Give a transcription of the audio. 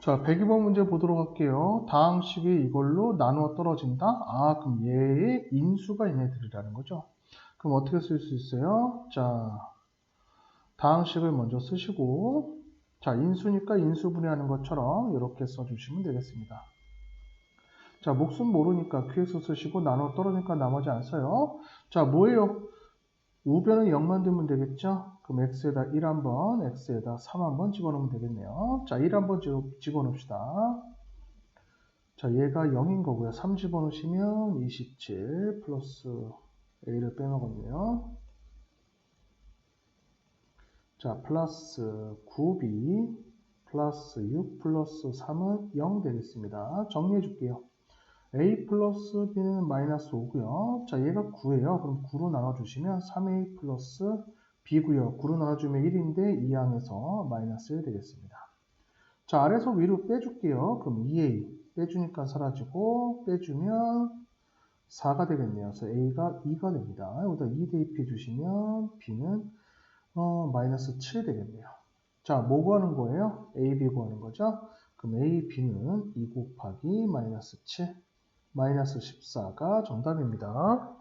자, 102번 문제 보도록 할게요. 다항 식이 이걸로 나누어 떨어진다? 아, 그럼 얘의 인수가 얘네들이라는 거죠. 그럼 어떻게 쓸 수 있어요? 자, 다항식을 먼저 쓰시고, 자, 인수니까 인수 분해하는 것처럼 이렇게 써주시면 되겠습니다. 자, 목숨 모르니까 QX 쓰시고 나눠 떨어지니까 나머지 안 써요. 자, 뭐예요? 우변은 0 만들면 되겠죠? 그럼 x에다 1 한번, x에다 3 한번 집어넣으면 되겠네요. 자, 1 한번 집어넣읍시다. 자, 얘가 0인 거고요. 3 집어넣으시면 27 플러스 a를 빼먹었네요. 자, 플러스 9b 플러스 6 플러스 3은 0 되겠습니다. 정리해 줄게요. A 플러스 b는 마이너스 5고요. 자, 얘가 9예요. 그럼 9로 나눠주시면 3a 플러스 b고요. 9로 나눠주면 1인데 2항에서 마이너스 1 되겠습니다. 자, 아래서 위로 빼줄게요. 그럼 2a 빼주니까 사라지고 빼주면 4가 되겠네요. 그래서 a가 2가 됩니다. 여기다 2 대입해 주시면 b는 어, 마이너스 7 되겠네요. 자, 뭐 구하는 거예요? a, b 구하는 거죠? 그럼 a, b는 2 곱하기 마이너스 7 마이너스 14가 정답입니다.